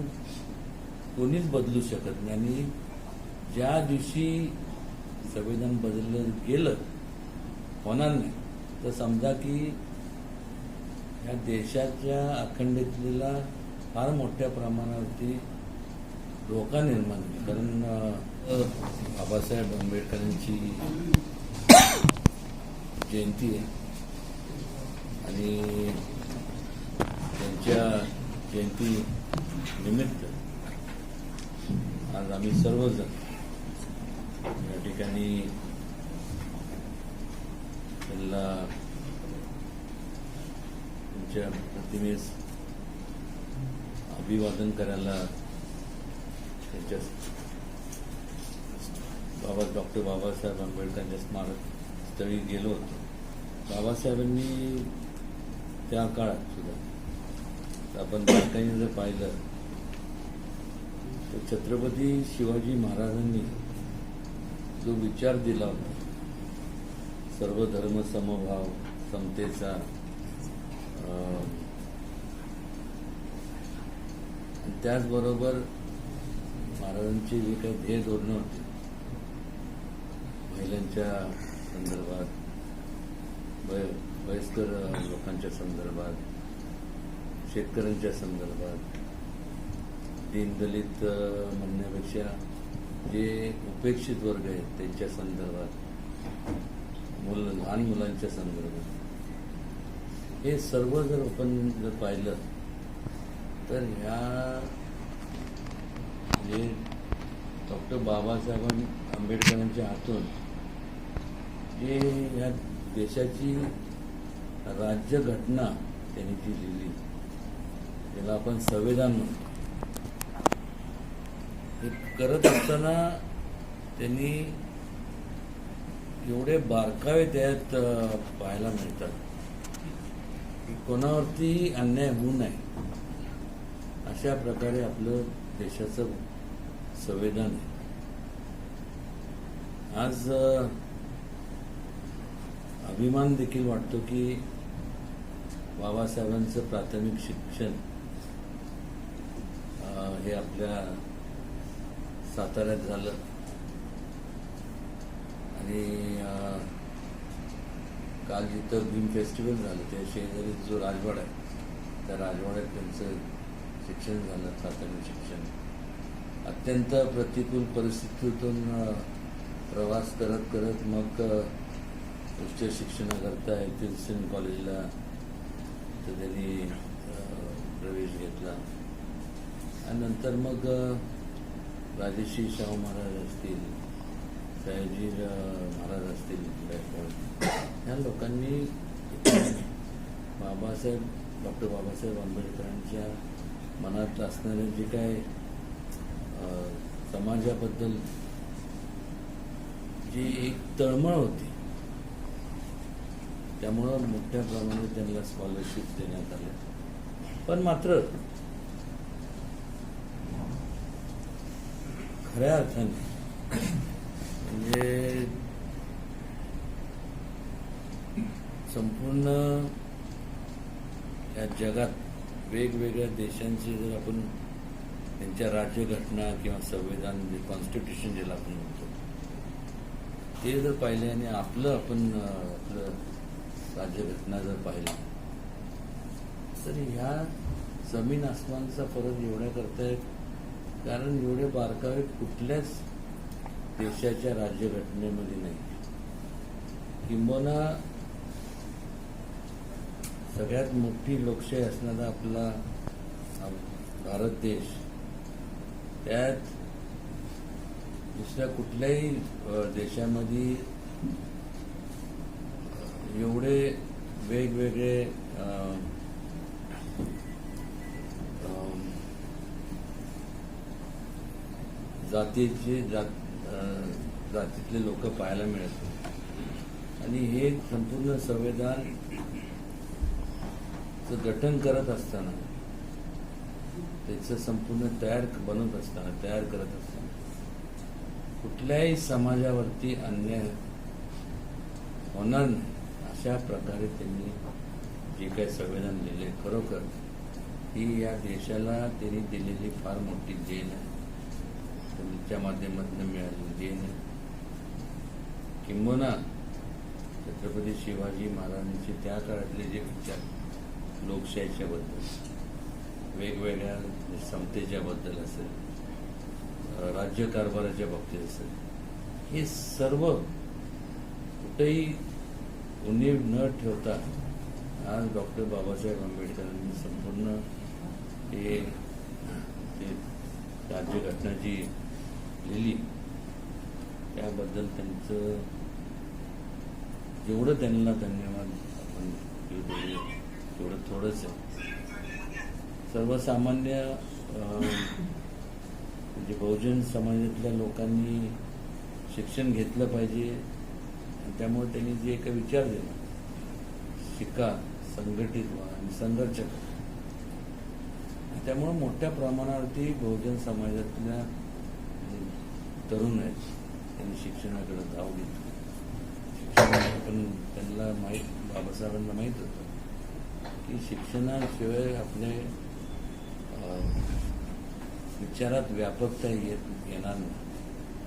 संविधान कोणीच बदलू शकत नाही. आणि ज्या दिवशी संविधान बदललं गेलं होणार नाही. तर समजा की या देशाच्या अखंडतेला फार मोठ्या प्रमाणावरती धोका निर्माण होईल. कारण बाबासाहेब आंबेडकरांची जयंती आहे. आणि त्यांच्या जयंती निमित्त आज आम्ही सर्वजण या ठिकाणी त्यांना तुमच्या प्रतिमेस अभिवादन करायला त्यांच्या बाबा डॉक्टर बाबासाहेब आंबेडकरांच्या स्मारक स्थळी गेलो होतो. बाबासाहेबांनी त्या काळात सुद्धा आपण बारकाईने जर पाहिलं तर छत्रपती शिवाजी महाराजांनी जो विचार दिला होता सर्व धर्म समभाव समतेचा अं, त्याचबरोबर महाराजांची जी काही ध्येय धोरणं होती महिलांच्या संदर्भात वयस्कर लोकांच्या संदर्भात शेतकऱ्यांच्या संदर्भात दीनदलित म्हणण्यापेक्षा जे उपेक्षित वर्ग आहेत त्यांच्या संदर्भात मुल लहान मुलांच्या संदर्भात हे सर्व जर आपण जर पाहिलं तर ह्या जे डॉक्टर बाबासाहेब आंबेडकरांच्या हातून जे ह्या देशाची राज्यघटना त्यांनी जी लिहिली. त्याला आपण संविधान म्हणतो हे करत असताना त्यांनी एवढे बारकावे त्यात पाहायला मिळतात. की कोणावरती अन्याय होऊ नये अशा प्रकारे आपलं देशाचं संविधान आहे. आज अभिमान देखील वाटतो की बाबासाहेबांचं प्राथमिक शिक्षण हे आपल्या साताऱ्यात झालं. आणि काल जिथं भीम फेस्टिवल झालं त्या शेजारी जो राजवाडा आहे त्या राजवाड्यात त्यांचं शिक्षण झालं प्राथमिक शिक्षण. अत्यंत प्रतिकूल परिस्थितीतून प्रवास करत करत मग उच्च शिक्षणाकरता येथील सेंट कॉलेजला तर त्यांनी प्रवेश घेतला. नंतर मग अ, राजश्री शाहू महाराज असतील सयाजी महाराज असतील गायकवाड ह्या लोकांनी बाबासाहेब डॉक्टर बाबासाहेब आंबेडकरांच्या मनात असणारे जे काय समाजाबद्दल जी एक तळमळ होती त्यामुळं मोठ्या प्रमाणात त्यांना स्कॉलरशिप देण्यात आल्या पण मात्र खऱ्या अर्थाने. म्हणजे संपूर्ण या जगात वेगवेगळ्या देशांची जर आपण त्यांच्या राज्यघटना किंवा संविधान म्हणजे कॉन्स्टिट्यूशन ज्याला आपण म्हणतो ते जर पाहिले आणि आपलं आपण आपलं राज्यघटना जर पाहिली तर ह्या जमीन आसमानचा फरक एवढ्या करतायत कारण एवढे बारकावे कुठल्याच देशाच्या राज्यघटनेमध्ये नाही. किंबहुना सगळ्यात मोठी लोकशाही असणारा आपला भारत देश त्यात दुसऱ्या कुठल्याही देशामध्ये एवढे वेगवेगळे जातीचे जात जातीतले लोक पाहायला मिळत आणि हे संपूर्ण संविधान गठन करत असताना त्याचं संपूर्ण तयार बनवत असताना तयार करत असताना कुठल्याही समाजावरती अन्याय होणार नाही अशा प्रकारे त्यांनी जे काही संविधान लिहिले खरोखर ही या देशाला त्यांनी दिलेली फार मोठी देण आहे. त्यांच्या माध्यमातून मिळालेली देण किंबहुना छत्रपती शिवाजी महाराजांचे त्या काळातले जे विचार लोकशाहीच्याबद्दल वेगवेगळ्या समतेच्याबद्दल असेल राज्यकारभाराच्या बाबतीत असेल हे सर्व कुठेही उणीव न ठेवता आज डॉक्टर बाबासाहेब आंबेडकरांनी संपूर्ण हे ते राज्यघटना जी लिहिली त्याबद्दल त्यांचं जेवढं त्यांना धन्यवाद आपण तेवढं थोडंच आहे. सर्वसामान्य म्हणजे बहुजन समाजातल्या लोकांनी शिक्षण घेतलं पाहिजे. आणि त्यामुळे त्यांनी जे एक विचार दिला शिका संघटित व्हा आणि संघर्ष करा. त्यामुळे मोठ्या प्रमाणावरती बहुजन समाजातल्या तरुण आहेत त्यांनी शिक्षणाकडे धाव घेतली. शिक्षण पण त्यांना माहीत बाबासाहेबांना माहीत होतं की शिक्षणाशिवाय आपले विचारात व्यापकता येत येणार नाही.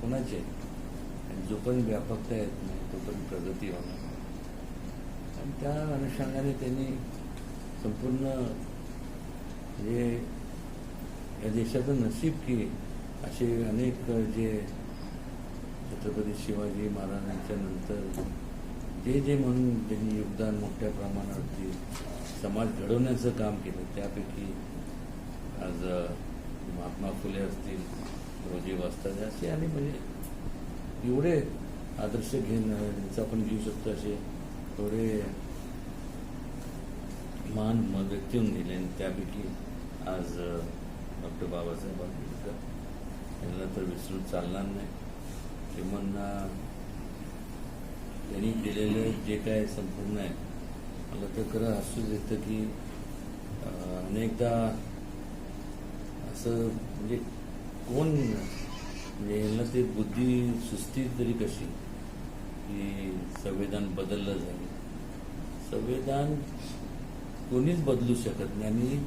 कोणाचे? आणि जो पण व्यापकता येत नाही तो पण प्रगती होणार नाही. आणि त्या अनुषंगाने त्यांनी संपूर्ण जे या देशाचं नशीब की असे अनेक जे छत्रपती शिवाजी महाराजांच्या नंतर जे जे म्हणून त्यांनी योगदान मोठ्या प्रमाणावरती समाज घडवण्याचं काम केलं त्यापैकी आज महात्मा फुले असतील रोजी वास्ताद असे आणि म्हणजे एवढे आदर्श घेणं ज्यांचं आपण घेऊ शकतो असे थोडे महान व्यक्ती होऊन गेले आणि त्यापैकी आज डॉक्टर बाबासाहेब यांना तर विसरून चालणार नाही. किंवा त्यांनी केलेलं जे काय संपूर्ण आहे मला तर खरं हसूच येतं की अनेकदा असं म्हणजे कोण म्हणजे यांना ते बुद्धी सुस्ती तरी कशी? की संविधान बदललं जाईल. संविधान कोणीच बदलू शकत नाही. आणि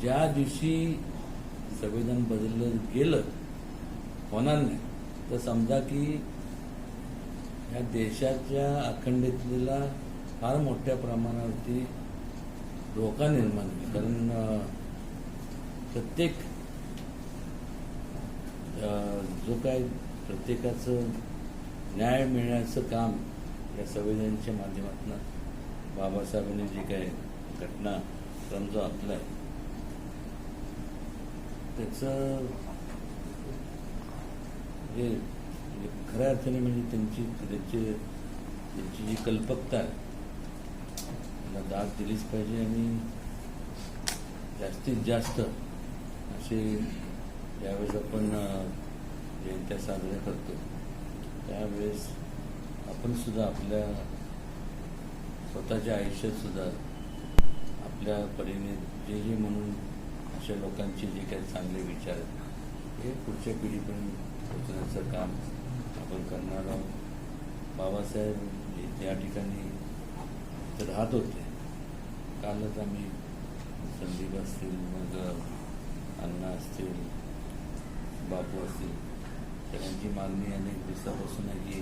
ज्या दिवशी संविधान बदललं गेलं होणार नाही. तर समजा की या देशाच्या अखंडतेला फार मोठ्या प्रमाणावरती धोका निर्माण होईल. कारण प्रत्येक जो काय प्रत्येकाचं न्याय मिळण्याचं काम या संविधानाच्या माध्यमातून बाबासाहेबांनी जी काय घटना जो आखला आहे त्याचं हे म्हणजे खऱ्या अर्थाने म्हणजे त्यांची त्यांची त्यांची जी कल्पकता आहे त्याला दाद दिलीच पाहिजे आणि जास्तीत जास्त असे ज्यावेळेस आपण जयंत्या साजऱ्या करतो त्यावेळेस आपण सुद्धा आपल्या स्वतःच्या आयुष्यात सुद्धा आपल्या परीने जे जे म्हणून अशा लोकांचे जे काही चांगले विचार आहेत हे पुढच्या पिढीपर्यंत पोचण्याचं काम आपण करणार आहोत. बाबासाहेब जे त्या ठिकाणी राहत होते. कालच आम्ही संदीप असतील मग अण्णा असतील बापू असतील सगळ्यांची मागणी अनेक दिवसापासून आहे की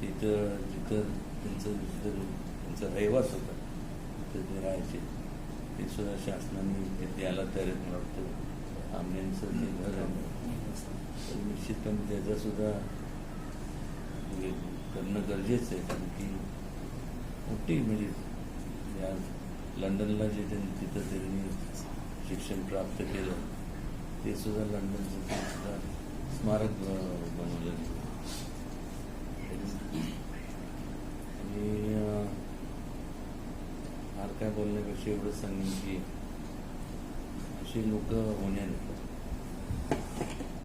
तिथं जिथं त्यांचं जिथं त्यांचा रहिवास होता तिथं ते राहायचे ते सुद्धा शासनाने ते द्यायला तयार वाटतं आंब्यांचं ते घर आहे निश्चितपणे त्याचा सुद्धा म्हणजे करणं गरजेचं आहे कारण की मोठी म्हणजे या लंडनला जे त्यांनी तिथं त्यांनी शिक्षण प्राप्त केलं ते सुद्धा लंडनचं ते सुद्धा स्मारक बनवलं आणि फार काय बोलण्यापेक्षा एवढं सांगेन की अशी लोक होण्याने